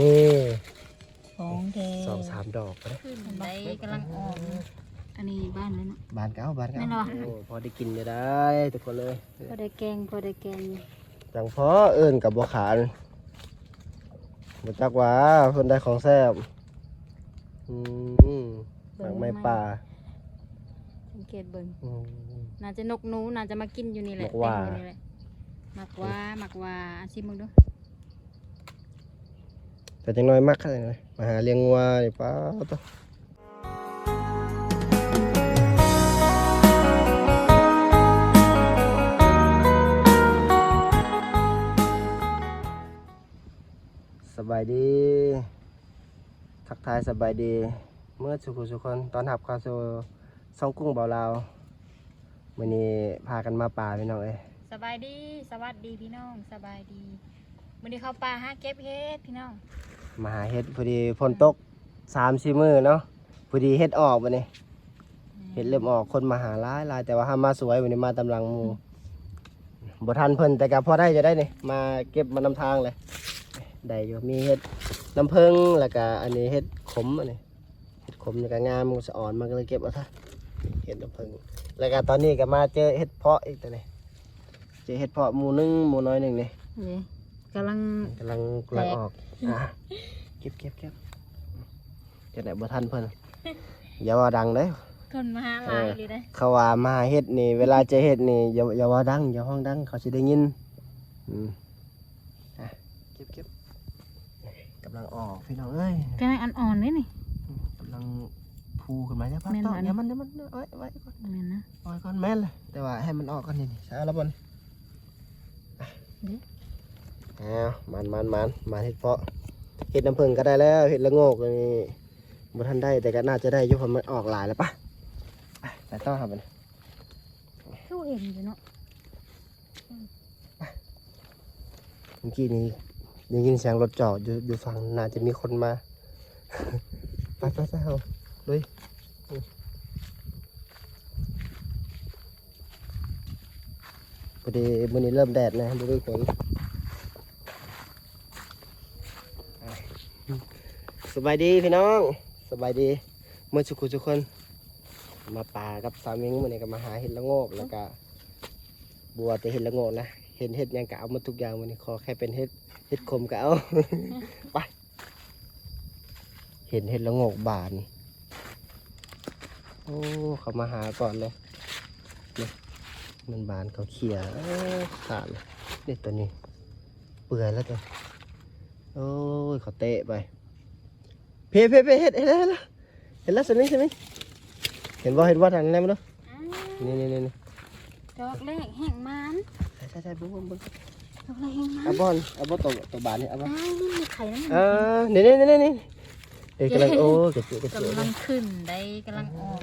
นี่ของแท้สองสามดอกนะขึ้นได้กำลังออกอันนี้บ้านแล้วเนาะบานเก้าบานเก้าแม่นบ่โอ้พอได้กินจะได้ทุกคนเลยพอได้แกงพอได้แกงจังพอเอิ้นกับบัวขานบ่จักว่าเพิ่นได้ของแซ่บอืมหมากไม้ป่าสังเกตเบิ่งอืม น่าจะนกหนูน่าจะมากินอยู่นี่แหละมักว่า เต็มอยู่นี่แหละมักว่ามักว่าอาชิมมึงดู แต่จังน้อยมักเลยนะมาหาเลี้ยงวัวนี่ป้าตัวสบายดี ทักทายสบายดี เมื่อสุขุสุคนตอนหับเข้าสู่ซ่องกุ้งเบาลาววันนี้พากันมาป่าพี่น้องเอ้ยสบายดี สวัสดีพี่น้อง สบายดีวันนี้เข้าป่าหาเก็บเห็ดพี่น้อง มาหาเห็ดพอดีฝนตกสามสี่มือเนาะพอดีเห็ดออกวันนี้เห็ดเริ่มออกคนมาหาหลายหลายแต่ว่าห้ามาสวยวันนี้มาตำลังหมูบ่ทันเพิ่นแต่ก็พอได้จะได้นี่มาเก็บมานำทางเลยได้อยู่มีเห็ดน้ำผึ้งแล้วก็อันนี้เห็ดขมอันนี้เห็ดขมนี่ก็งามมันสะอ่อนมันก็เลยเก็บเอาซะเห็ดน้ำผึ้งแล้วก็ตอนนี้ก็มาเจอเห็ดเพาะอีกตัวนี้เจอเห็ดเพาะหมูหนึงหมูน้อยหนึ่งนี่นี่ กำลัง กำลังกำลังออกอะเก็บเก็บเก็บจะไหนบ่ทันเพิ่นอย่าว่าดังเด้อคนมาหาหลายเลยนะเขาว่ามาเฮ็ดนี่ เวลาเจะเฮ็ดนี่อย่าอย่าว่าดังอย่าห้องดังเขาสิได้ยินอืมอะเก็บเก็บกำลังออกพี่น้องเอ้ยกำลังอ่อนๆเลยนี่ กำลังพูขึ้นมาเดี๋ยวพักแม่นต่อบ่เดี๋ยวมันเดี๋ยวมันไว้ไว้ก่อนแม่นนะไว้ก่อนแม่นเลยแต่ว่าให้มันออกก่อนนี่นี่ช้าแล้วบอลเด้อ้าวมันมันมันมาเฮ็ดเพาะเฮ็ดน้ำผึ้งก็ได้แล้วเฮ็ดละโงกนี่บ่ทันได้แต่ก็น่าจะได้อยู่เพราะมันออกหลายแล้วปะไปไปต่อครับบัดนี้คือเห็นอยู่เนาะเมื่อกี้นี้ได้ยินเสียงรถจอดอยู่อยู่ฝั่งน่าจะมีคนมา ไปไปไปเอาเลยอืมพอดีมื้อนี้เริ่มแดดนะบ่ได้ฝนอะ สบายดีพี่น้องสบายดีเมื่อสุขุทุกคน มาป่ากับสามีมื้อนี้ก็มาหาเห็ดละโงกแล้วก็บัวแต่เห็ดละโงกนะเห็นเห็ดหยังก็เอามาทุกอย่างวันนี้ขอแค่เป็นเห็ดเห็ดขมก็เอา ไปเห็นเห็ดละโงกบานโอ้เขามาหาก่อนเลยนี่มันบานเขาเขี่ยเอ้ยขาดเลยนี่ตัวนี้ เปื่อยแล้วตัวโอ้ยเขาเตะไป เพเพเพเห็ดเห็นแล้วเห็นแล้วเห็นแล้วสินี่สินี่เห็นว่าเห็นว่าทางนั้นมั้ยลูกอ้านี่นี่นี่นี่ดอกแรกแห้งมันใช่ใช่ใช่เบิ้งเบิ้งเบิ้งดอกแรกแห้งมันเอาบอลเอาบอลตัวตัวบานนี่เอาบอลอ้าวนี่มีไข่แล้วอ่านี่นี่นี่นี่เด็กกำลังโอ้กระเจือกกระเจือกกำลังขึ้นได้กำลังออก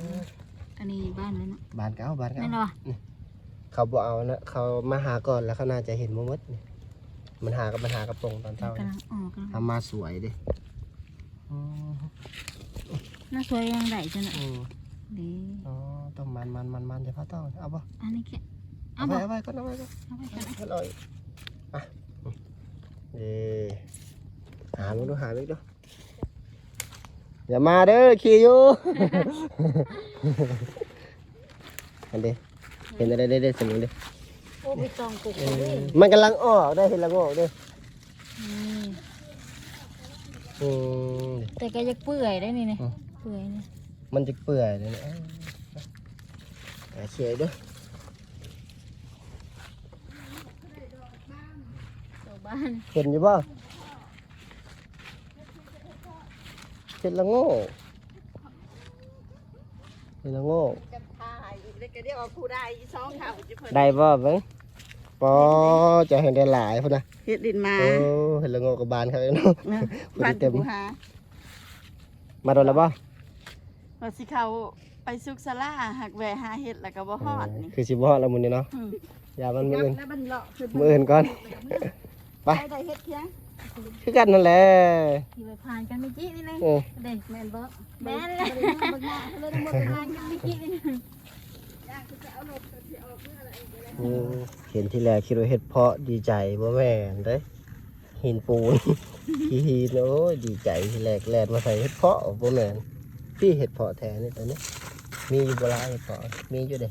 อันนี้บ้านแล้วเนาะบานเก้าบานเก้าแม่นบ่เขาบอกเอานะเขามาหาก่อนแล้วเขาน่าจะเห็นมดนี่มันหากับมันหากระโปรงตอนเช้ากำลังออกกำลังทำมาสวยดิอืม น่าสวยยังไงจ้ะน่ะอืมดีอ๋อต้องมันมันมันมันจะพัดต้องเอาบ่อันนี้แค่เอาเอาไปบ่เอาไปก่อนเอาไปก่อนเอาไปกันอร่อยอะเย่หาลูกดูหาลูกดูอย่ามาเด้อขี่อยู่ อันเดีเห็นอะไรได้ได้สมุนดิโอ้ไปจองกุกเอเลอยมันกำลังออกได้เห็นแล้วก็ออกด้วยนี่ อืม แต่ก็ยังเปื่อยได้นี่นี่อืมเปื่อยนี่มันจะเปื่อยเลยนะเอาเขียด้วยตัวบ้านเห็นอยู่ป่ะเห็นละโง่เห็นละโง่ จะพาอีกแล้วก็เรียกว่าผู้ได้สองข่าวจะเพิ่นได้ป่ะเบิ้ง ปอจะเห็นได้หลายพุ่นนะเฮ็ดดินมาโอ้เห็นละโง่กับบานเขาเองเนาะนะผู้พัที่นเต็มผู้หามาโดนแล้วป่ะว่าสิเขาไปซุกสลาหักแหวหาเฮ็ดแล้วก็บ่ฮอดนี่คือสิบฮอดแล้วมุนนี่เนาะอืมอย่ามันมืออื่นแล้วมันเลาะขึ้นมืออื่นก่อนไปไปได้เฮ็ดเพียงคือกันนั่นแหละที่ไปผ่านกันเมื่อกี้นี่เลยเออเด็กแม่นบ่แม่นเลยบ่ได้มาบ่มาเลยหมดผ่านกันเมื่อกี้นี่ย่างคือจะเอารถสิออก เมื่อไหร่อืมเห็นที่แรกคิดว่าเห็ดเพาะดีใจบ่แม่นเด้เหินปูนขี้หินโอ้ยดีใจที่แรกแลนมาใส่เห็ดเพาะบ่แม่นพี่เห็ดเพาะแท้นี่ตอนนี้ มีอยู่บ่หลายเห็ดเพาะมีอยู่เด้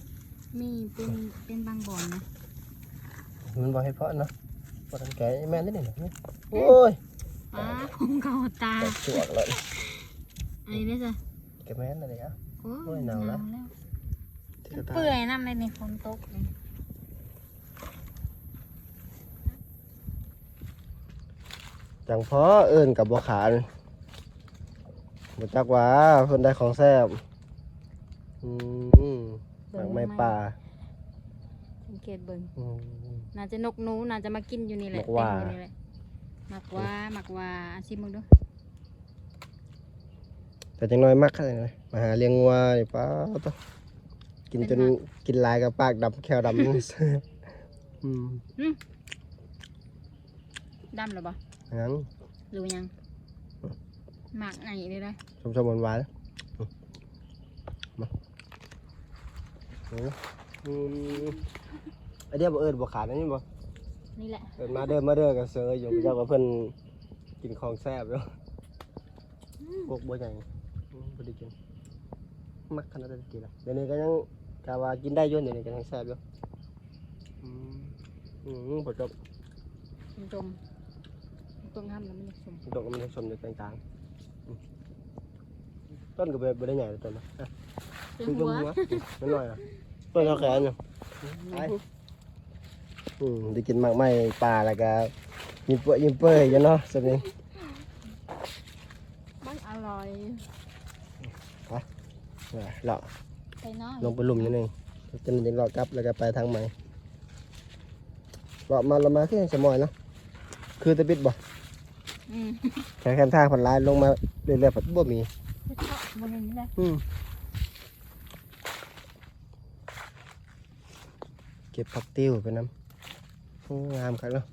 มีเป็นเป็นบางบ่อนนะมันบ่เห็ดเพาะเนาะบ่ทันแก่แม่นนี่นี่นะโอ้ยอ้าของเขาตาแตกจวกเลยอันนี้ได้จ้ะแกแม่นอะไรอะโอ้โอ้ยหนาวแล้วที่กระตาเปื่อยน้ำเลยในฝนตกเลย จังเพาะเอิ้นกับบ่ขานบ่จักว่าเพิ่นได้ของแซ่บอืมหมักไม้ป่าสังเกตเบิ่งอืม น่าจะนกหนูน่าจะมากินอยู่นี่แหละมักว่า เต็มอยู่นี่แหละมักว่ามักว่าอาชิมมึงดูแต่จังน้อยมักขนาดไหนมาหาเลี้ยงวัวนี่ป้าตะกินจนกินหลายกับปากดำแควดำอืมดำหรือเปล่างั้นหรือยังหมักไงเลยนะชมชมหวานๆอืมมาโอ้อืมไอเดียบ่เอิญบ่ขาดอันนี้บ่นี่แหละเอิญมาเด้อมาเด้อกับเซออยู่เจ้ากับเพิ่นกินของแซ่บอยู่พวกบ่ใหญ่อืมบ่ได้กินมักขนาดนั้นกินละเดี๋ยวนี้ก็ยังกะว่ากินได้อยู่เดี๋ยวนี้ก็ยังแซ่บอยู่อืมอืมบ่จบชมชม ตรงห้ามแล้วมันจะชมดอกมันชมอยู่กลางๆอืมต้นก็บ่บ่ได้ใหญ่เลยต้นนะอะเป็นคือหัวหัวนิดหน่อยอะต้นเขาแขนอยู่ไปอืมได้กินหมากไม้ปลาแล้วก็ยิ้มเปื่อยยิ้มเปื่อยอยู่เนาะสักนี้มันอร่อยเลาะไปน้อยลงไปหลุมนิดนึงจะมันจะเลาะกลับแล้วก็ไปทางใหม่เลาะมาเลาะมาคือจะมอยเนาะคือตะบิดบ่ อืมแค่แค่ทางผ่านลายลงมาเรื่อยๆผัดบ่มีไปเจาะบนนี้เลยอืมเก็บผักติ้วไปน้ำโอ้งามครับเนาะ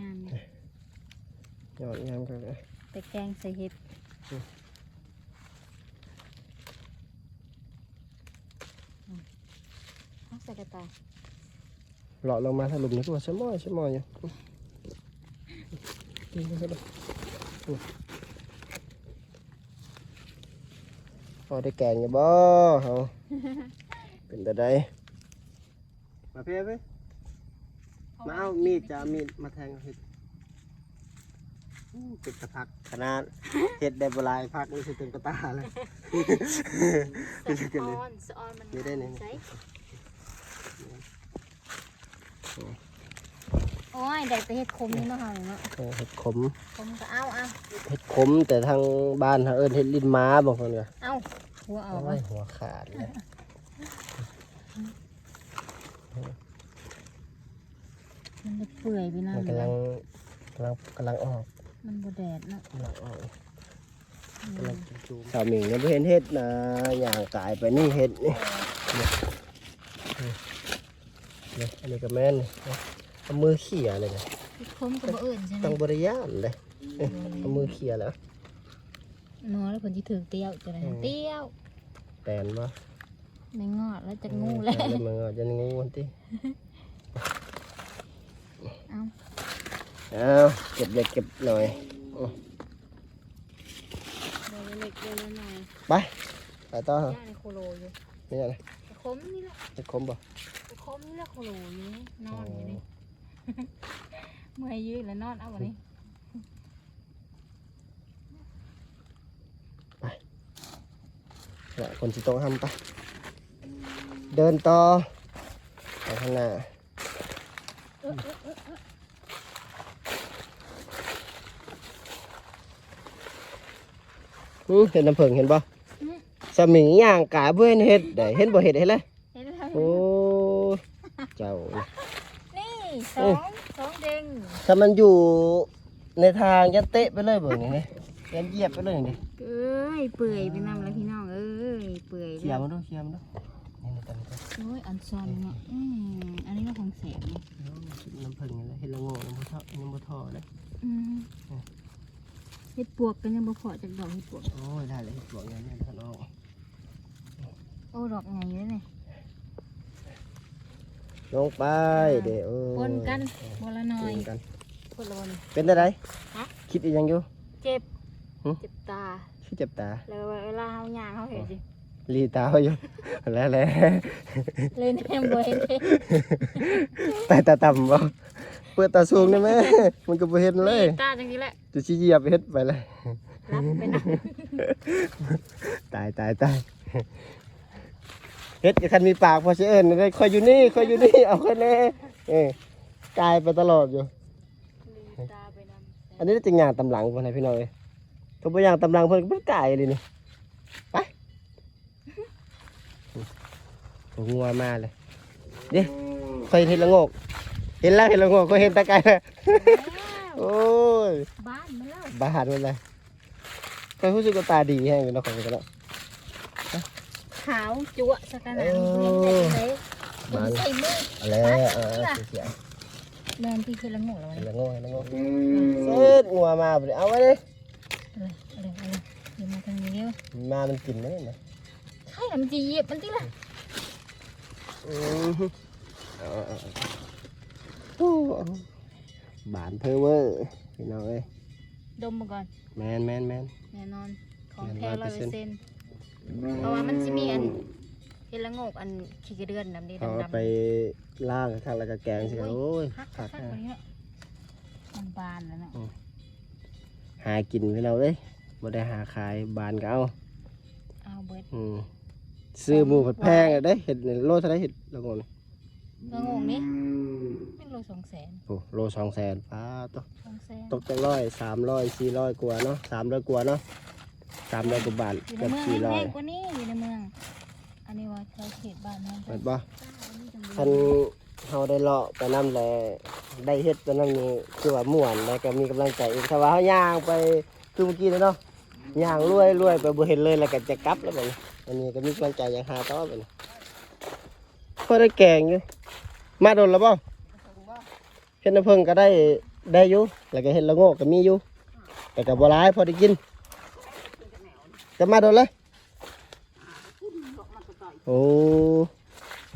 งานเลยยอดงามครับเลยแต่แกงใส่เห็ดอืมเอาใส่กระต่ายเลาะลงมาถ้าหลุมนี้ก็ว่าชะมอยชะมอยอยู่กิ นไปก็ได้อืมพอได้แกงอยู่บ่เฮาเป็นแต่ใดมาเพ่ไปมาเอามีดจะเอามีดมาแทงเห็ดอู้เป็นกระพักขนาดเห็ดได้บหลายพักนี่สิเต็มกระตาเลยไม่ใช่กันเลยออนสะออนมันนี่ได้ไหนใส่โอ้ยได้แต่เห็ดคมนี่เนาะเฮาเนาะเออเห็ดขมคมก็เอาเอาเห็ดขมแต่ทางบ้านเขาเอิ้นเห็ดลิ้นม้าบางคนก็เอาหัวเอาโอ้ไว้ยหัวขาดเลยมันจะเปื่อยไปนะมันกำลังกำลังกำลังออก มันบ่แดดเนาะกำลังออกกำลังจูมสาวหมิงเนี่ยบ่เห็นเห็ดนะอย่างกายไปนี่เห็ดนี่เนี่ยเนี่ยอันนี้ก็แม่นนี่ เอามือเขี่ยเลยนะเห็ดคมก็บ่เอื่นใช่ไหมต้องบริยานเลยเอ้ยเอามือเขี่ยแล้วนอนแล้วผลที่ถึงเตี้ยวจะได้เตี้ยวแตนบ่ไม่งอดแล้วจะงูแล้วแตนแล้วมันก็จะงูวันที่เอาเอาเก็บเล็กเก็บหน่อยเดี๋ยวเล็กเดี๋ยวหน่อยไปไปต่อเหรอย่างในโคโลอยู่นี่อะไรแต่คมนี่แหละเห็ดขมบ่แต่คมนี่แหละโคโลอยู่นี่นอนอยู่นี่ เมื่อยยืดแล้วนอนเอาวันนี้เนี่ยคนที่ต้องทำไป เดินต่อไปข้างหน้าอืมเห็นน้ำผึ้งเห็นบ่สมิงย่างกายเพื่อนเห็ดได้เห็นบ่เห็ดเห็นเลยเห็นแล้วโอ้ เจ้าน่ะนี่ สองสองเด้งถ้ามันอยู่ในทางยันเตะไปเลยเบ่นี่นี่ยันเหยียบไปเลยนี่เอ้ยเปื่อยไปนำแล้วพี่น้องเอ้ยเปื่อยเคลียร์มันดูเคลียร์มันดูนี่นี่ตันก็โอ้ยอันซอนเนาะอืมอันนี้ก็ของแสบเนี่ยน้ำผึ้งนี่แหละเห็ดละโง่น้ำบ่ทอน้ำบ่ทอเลยอืมเห็ดปวกกันยังบ่พอจากดอกเห็ดปวกโอ้ยได้เลยเห็ดปวกอย่างนี้ท่านน้องโอ้ดอกไงอยู่เนี่ย ลงไปเดี๋ยวปนกันบละหน่อยปนกันคนละวันเป็นได้ไรฮะคิดอีกยังอยู่เจ็บหึเจ็บตาคิดเจ็บตาแล้วเวลาเฮาย่างเฮาเห็นสิลีตาเขาอยู่แล้วแล้วเลยแนมบ่เห็นเด้ตาตาต่ำบ่เปิดตาสูงได้ไหมมันก็บ่เห็นเลยตาจังนี้แหละจะชี้เหยียบเฮ็ดไปเลยรับไปนะตายตายตาย เฮ็ดกับคันมีปากพอสิเอิ้นได้คอยอยู่นี่คอยอยู่นี่เอาคนแน่เออกลายไปตลอดอยู่ ลืมตาไปนำอันนี้จะงานตำหลังคนไหนพี่น้องเอ้ยถ้าบ่อย่างตำหลังเพิ่นก็บ่กลายเลยนี่ไปโอ้งัวมาเลยเด้เคยเห็นละโงก เห็นแล้วเห็นละโงกก็เห็นตะไคร้แล้วโอ้ยบ้านมันแล้ว บาดมันเลยก็รู้สึกว่าตาดีแห้งอยู่เนาะของกันแล้ว ขาวจั๊วะสักขนาดนี้เห็นแต่ไหนบ้านใส่มืออะไรเออเสียแมนพี่คือละงงแล้วเห็นนี่ละโงกเห็นละโงกเส็ดงัวมาบ่ได้เอาไว้เลยอะไรอะไรอะไรเดี๋ยวมาทางนี้เร็วมามันกินได้ไหมใช่แล้วมันจะเหยียบมันติล่ะอือฮึเอาเอาเอาโอ้บานเพอเวอร์พี่น้องเอ้ยดมมาก่อนแมนแมนแมนแน่นอนของแน่แท้นร้อยเปอร์100%เซ็นต์ เพราะว่ามันจะมีอันเฮดละโงกอันขี้กระเดือนดำดีเอาดำๆ ไปล่างข้างแล้วก็แกงสิครับโอ้ยฮักขาดฮักกว่านี้เนาะมันบานแล้วเนาะหากินพี่น้องเอ้ยบ่ได้หาขายบานก็เอาเอาเบิดอืมซื้อหมูผัดแพงอะได้เห็ดนี่โลเท่าไหรเห็ดละงนละโงกนี่ไม่โลสองแสนโอ้โลสองแสนป้าตกสองแสนตกจังร้อยสามร้อยสี่ร้อยกว่าเนาะสามร้อยกว่าเนาะ สามร้อยกว่าบาทอยู่ในเกับเมืองสี่ร้อแพยงกว่านี้อยู่ในเมือง อันนี้ว่าเราเขตบ้านนั่นเห็นปะอันนี้จังคันเฮาได้เลาะไปน้ำแลได้เฮ็ดไปน้ำนี้คือว่าม่วนแล้วก็มีกำลังใจอีกถ้าว่าเฮาย่างไปคือเมื่อกี้เลยเนาะย่างรวยรวยไปบ่เห็นเลยแล้วก็จะกลับแล้วบัดนี้อันนี้ก็มีกำลังใจอย่างหาต่อไปนี่พอได้แกงอยู่มาโดนแล้วบ่เห็ดน้ำผึ้งก็ได้ได้อยู่แล้วก็เห็ดละโงกก็มีอยู่แต่ก็บ่ร้ายพอได้กิน จะมาโดนเลยโอ้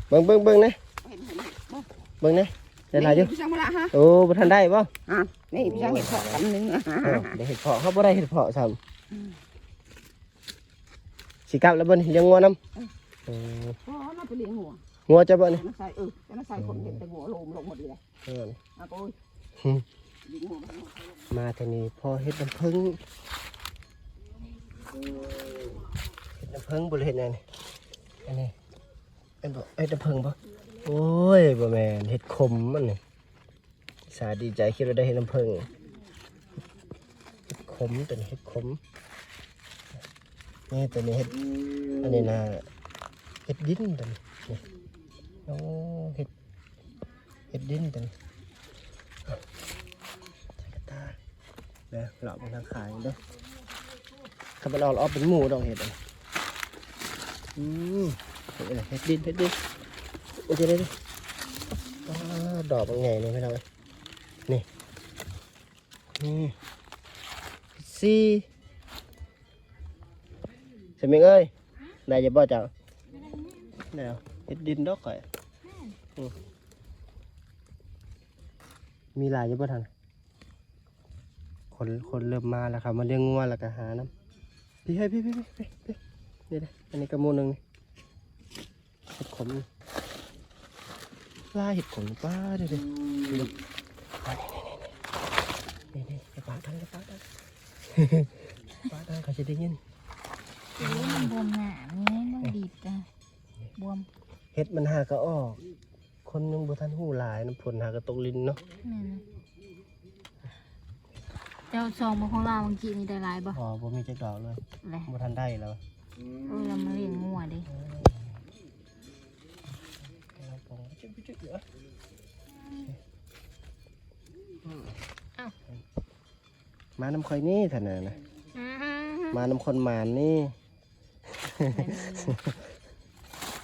เบิ่งเบิ่งเบิ่งนะเห็นเห็นเห็นบ่เบิ่งนะได้หลายอยู่พี่ช่างมาละฮะโอ้บ่ทันได้บ่อะนี่พี่ช่างเห็นพอคำหนึงอะเออได้เห็ดเพาะเขาบ่ได้เห็ดเพาะซ้ำสิกลับแล้วบ่นี่เลี้ยงงัวนำโอ้อ๋อน่าไปเลี้ยงหัวงัวจะบ่นี่น่าใส่เออน่าใส่คนเห็นแต่หัวโลมลงหมดเลยเอออะโอ้ยเลี้ยงหัวมันมาทางนี้พอเห็ดน้ำผึ้งเห็ด น้ำผึ้งบ่ได้เห็ดหยังนี่อันนี้เป็นบ่เห็ดน้ำผึ้งบ่โอ้ยบ่แม่นเห็ดขมมันนี่สาดีใจคิดว่าได้เห็ดน้ำผึ้งเห็ดขมตัวนี้เห็ดขมนี่ตัวนี้เห็ดอันนี้นะเห็ดดินตัวนี้โอ้เห็ดเห็ดดินตัวนี้ใส่กระตาเด้อเราไปทางขายเด้อ ถ้าไปเราเอาเป็นหมูดอกเห็ดอันนี้อืมเห็ดอเห็ดดินเห็ดดินโอเคได้ดิอ่าดอกเป็นไงเนี่ยพี่น้องเอ้ยนี่นี่สี่สมิงเอ้ยได้จะบ่จ้าได้เอาเฮ็ดดินดอกก่อยอืมมีหลายจะบ่ทันคนคนเริ่มมาแล้วครับมาเลี้ยงงัวแล้วก็หาน้ำ พี่ให้พี่พี่พี่พี่พี่นี่เลยอันนี้กระมูลหนึ่งนี่เห็ดขมนี่ปลาเห็ดขนปลาเดี๋ยวเดี๋ยวดูปลานี่นี่นี่นี่นี่ปลาทังปลาทังปลาทังเขาจะได้ยินโอ้ยมันบวมหนานี่มันดีดจ้ะบวมเห็ดมันหากระออก คนยังบ่ทันหูหลายน้ำผลหากระตกลิ้นเนาะนั่นน่ะ เจ้าซองมาของเราเมื่อกี้นี่ได้หลายบ่อ๋อบ่มีจักดอกเลยเลยบ่ทันได้แล้วเออเรามาเลี้ยงงัวดิเราปองจิ๊บจิ๊บเยอะมาน้ำข่อยนี่ท่านน่ะนะอืมมาน้ำคนหมานนี่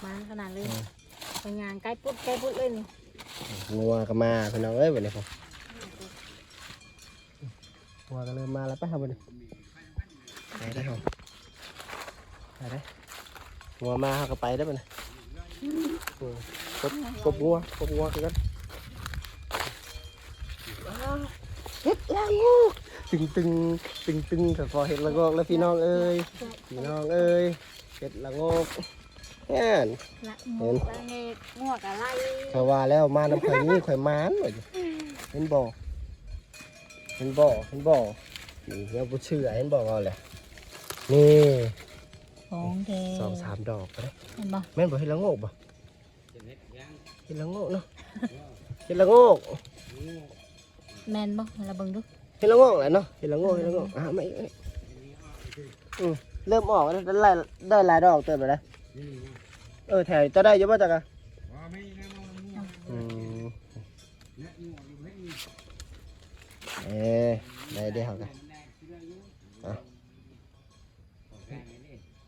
มาขนาดเลยไปงานใกล้ปุ๊บใกล้ปุ๊บเลยนี่งัวก็มาพี่น้องเอ้ยวันนี้ผม งัวก็เริ่มมาแล้วไปครับวันนี้ไปได้ครับไปได้งัวมาเขาก็ไปได้ปะนี่ยอืมกบกบงัวกบงัวคือกันละงกตึงตึงตึงตึงแต่พอเห็ดละงอกแล้วพี่น้องเอ้ยพี่น้องเอ้ยเห็ดละงอกแน่นเห็นงกงวกอะไรเขาว่าแล้วมาน้ำข่อยนี่ข่อยมานเลยเห็นบ่ เห็นบ่เห็นบ่นี่เดี๋ยวบ่เชื่อเห็นบ่เอาเลยนี่ของแท้สองสามดอกก็ได้เห็นบ่แม่นบ่เห็ดละโงกบ่เห็ดละโงกเนาะเห็ดละโงกแม่นบ่เราเบิ่งดูเห็ดละโงกแหละเนาะเห็ดละโงกเห็ดละโงกอะไม่ไม่อืมเริ่มออกแล้วได้หลายได้หลายดอกเติมไปแล้วเออแถวจะได้เยอะป่ะจ๊ะกะอืม เอ๊ะได้ได้เหรอกันอะ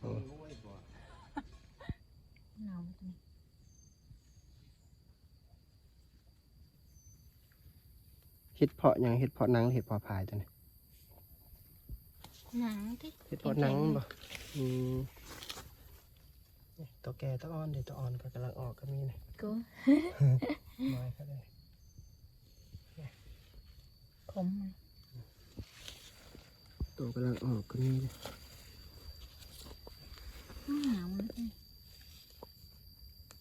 อืมหนาวเห็ดเพาะหยังเห็ดเพาะหนังหรือเห็ดเพาะพายตัวนี้หนังที่เห็ดเพาะหนังบ่อืมนี่ตัวแก่ตัวอ่อนเดี๋ยวตัวอ่อนก็กำลังออกก็มีนี่กู น้อยก็ได้ ขมตัวกำลังออกก็มีเลยหนาว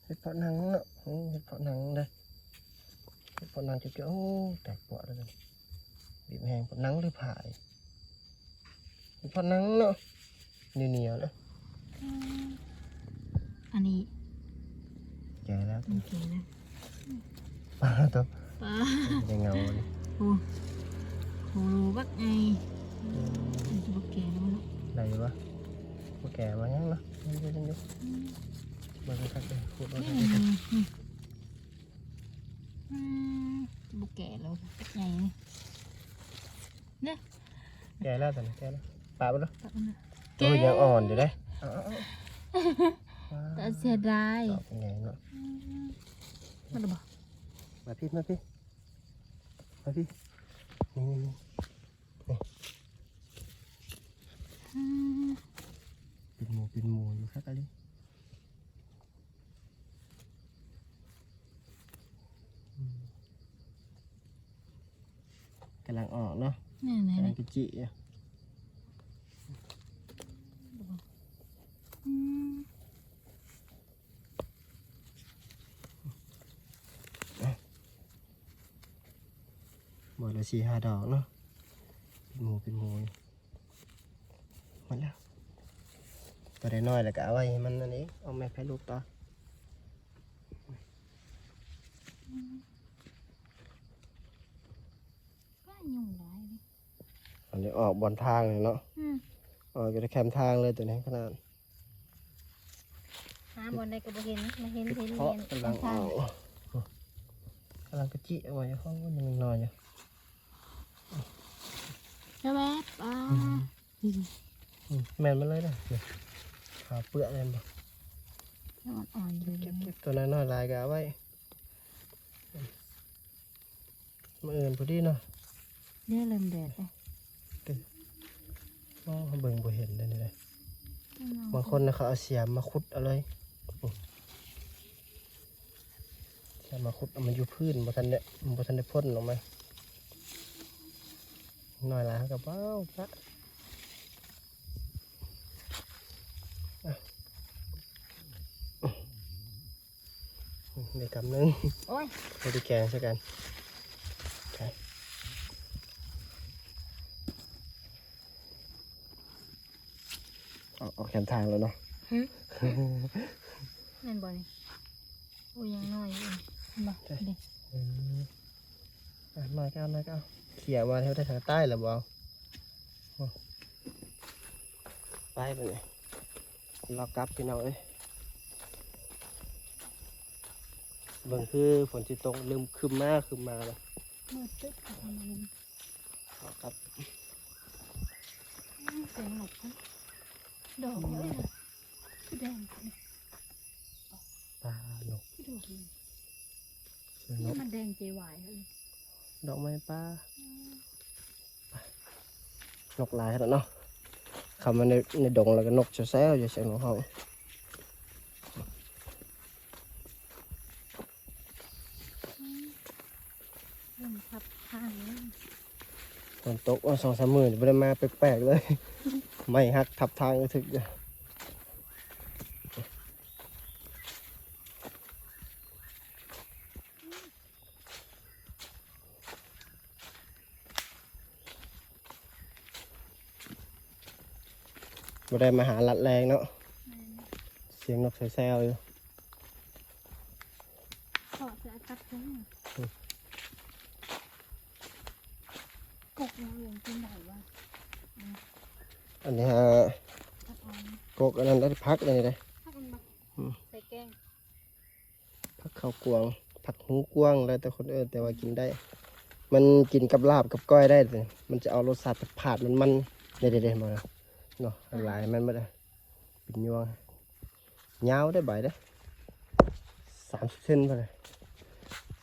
เห็ดเพาะหนังเนาะอืมเห็ดเพาะหนังเลยเห็ดเพาะหนังจะเกี่ยวโอ้แตกปวดเลยบีบแห้งเพาะหนังหรือผายเห็ดเพาะหนังเนาะเหนียวๆเลยอันนี้แก่แล้วโอเคนะปลาตัวป้าจะเงาเลยโอ้โหบักไงมันจะบักแก่แล้วมั้งได้อยู่ปะมาแก่มายังเนาะยังอยู่ยังอยู่มาสักพักเลยพูดมาสักนี่พักนี่อืมบักแก่แล้วบักไงนี่แก่แล้วตอนนี้แก่แล้วปลาไปแล้วตัดมันนะโอ้ยยังอ่อนอยู่เลย เอาเอาเอาว้าวแต่เสียดายดอกเป็นไงเนาะมันบอกมาพี่มาพี่มาพี่นี่นี่นี่อืม เป็นหมูเป็นหมูอยู่ครับอะไรอืมกำลังออกเนาะกำลังกระจิอะ อืม หมดละ สี่ห้าดอกเนาะเป็นหมูเป็นหมูอยู่หมดแล้วตัวได้น้อยแล้วก็เอาไว้ให้มันนั่นเองเอาแม่แพ้ลูกต่อก็ยุ่งหลายเลยอันนี้ออกบนทางเลยเนาะอืมออกอยู่ในแคมป์ทางเลยตัวนี้ขนาดหาบนใดก็บ่เห็นมาเห็นเห็นเพาะเห็นกำลังออกกำลังกระจิเอาไว้ห้องมันยังนอนอยู่ ใช่ไหมป้าอืมแมนมาเลยนะเนี่ยขาเปื้อนเลยบ่แล้วมันอ่อนอยู่เก็บเก็บตัวน้อยๆลายก็เอาไว้มาเอินพอดีเนาะเนี่ยเริ่มแดดเลยมองเบิ่งบ่เห็นเลยนี่เลยบางคนนะเขาเอาเสียมมาขุดเอาเลยอืมเสียมมาขุดเอามันอยู่พื้นบ่ทันเนี่ยบ่ทันได้พ่นลงมา น้อยหลายเขากับเบ้าปะอะอืมเดี๋ยวกำนึงโอ้ยเราไปแกงใช่กันโอเคเอาออกแคมทางแล้วเนาะแม่นบ่นี่โอ้ยยังน้อยอยู่เห็นบ่เด็กอืมอะมาก็เอามาก็ เอาเขี่ยมาเท่าทางใต้หรือเปล่าเอาไปไปเลยรอกลับพี่น้องเอ้ยเบิ่งคือฝนสิตกลืมคืมมาคืมมาแล้วมืดตึ๊บกับมันเลยรอครับอืมเสียงหลบกันดอกเลยนะคือแดงนี่ปลาหนกคือดอกนี่เสือนกมันแดงเจหวายเลย ดอกไม้ปลานกหลายขนาดเนาะเข้ามาในในดงแล้วก็นกจะแซวอยู่เสียงของเขาเริ่มทับทางแล้วฝนตกว่าสองสามหมื่นบ่ได้มาแปลกๆเลย ไม่ฮักทับทางก็ถึกอยู่ บ่ได้มาหาลัดแรงเนาะเสียงนกแซวๆอยู่ขอจะคัดเพิ่งกบเราอย่างกินไหนวะอันนี้ฮะพักเอันกกอันนั้นได้พักเลยเลยพักอันมาอืม ใส่แกงผักข้าวกวางผักหูกวางแล้วแต่คนเอิ้นแต่ว่ากินได้ มันกินกับลาบกับก้อยได้เลยมันจะเอารสชาติผาดมันมันเด็ดเด็ดมา เนาะหลายมันมาได้เป็นยวงยาวได้ใบได้สามสิบเซนไปเลย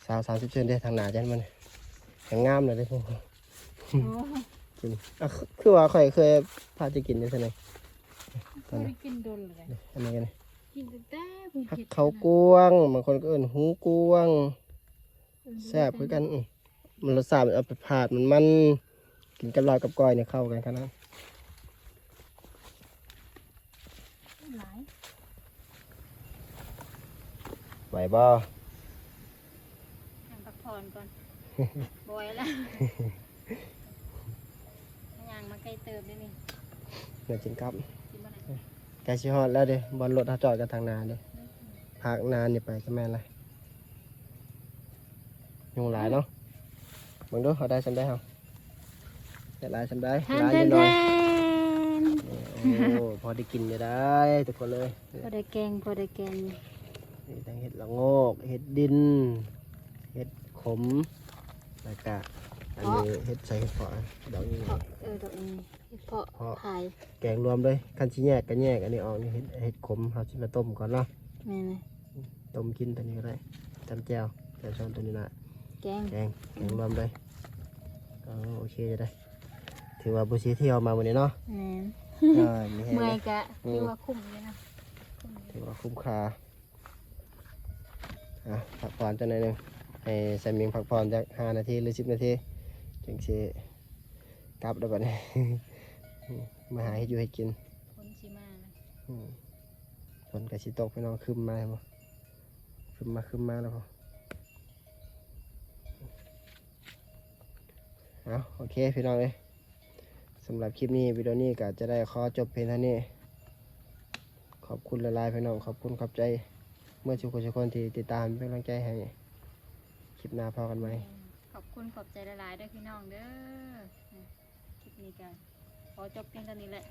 สาวสามสิบเซนได้ทางหนาจันมันยังงามเลยได้พวกโอ้กินอะคือคือว่าข่อยเคยพาจะกินได้เท่าไหร่เคยกินโดนเลยอันนี้กันนี่กินตั้งแต่เพิ่งผักเฮ็ดเขากวางบางคนก็เอิ้นหูกวางแซ่บคือกันอื้อมันรสชาติมันเอาไปผาดมันมันกินกับลาบกับก้อยเนี่ยเข้ากันขนาด หลาย ไหวบ่นั่งพักผ่อนก่อนบอยละย่างมาใกล้เติมได้นี่เดี๋ยวกินครับกินบ่ได้ไก่ชิฮอดแล้วเด้บอลรถถ้าจอดกันทางนาเด้พากนานนี่ไปก็แม่นเลยยุงหลายเนาะมึงดูเขาได้ฉันได้เหรอได้หลายฉันได้ทานหลายทานินดหน่อทายนโอ้พอได้กินจะได้ทุกคนเลย พอได้แกงพอได้แกง นี่ทั้งเห็ดละโงกเห็ดดิน เห็ดขมแล้วก็อันนี้เห็ดใส่เห็ดเพาะดอกนี้เพาะเออดอกนี้เพาะเพาะ ขายแกงรวมเลยคันชิแยกก็แยกอันนี้ออกนี่เห็ดเห็ดขมเราชิมาต้มก่อนเนาะแม่นเลยต้มกินตัวนี้ก็ได้จำแจ่วแจ่วช้อนตัวนี้นะแกงแกงแกงรวมเลยก็โอเคจะได้ ถือว่าบุชีเที่ยวมาวันนี้เนาะแม่นเออมีแห้งเมื่อเลยยกะที่ว่าคุ้มเลยนะคุ้มเลยถือว่าคุ้มค่า อะพักผ่อนจังหน่อยหนึงให้แซมมิงพักผ่อนจากห้านาทีหรือสิบนาทีจังสิกลับแล้วบัดนี้ มาหาให้อยู่ให้กินคนชิมานะอืมฝนกระชิตกพี่น้องขึ้นมาบ่ขึ้นมาขึ้นมาแล้วพอเอาโอเคพี่น้องเลยสำหรับคลิปนี้วิดีโอนี้ก็จะได้ขอจบเพียงเท่านี้ ขอบคุณละลายๆพี่น้องขอบคุณขอบใจเมื่อทุกคนทุกคนที่ติดตามเป็นกำลังใจให้คลิปหน้าพอกันไหม ขอบคุณขอบใจหลายๆด้วยพี่น้องเด้อคลิปนี้กันขอจบเพียงเท่านี้แหละ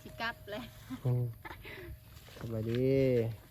สิกลับเลยอืมสวัสดี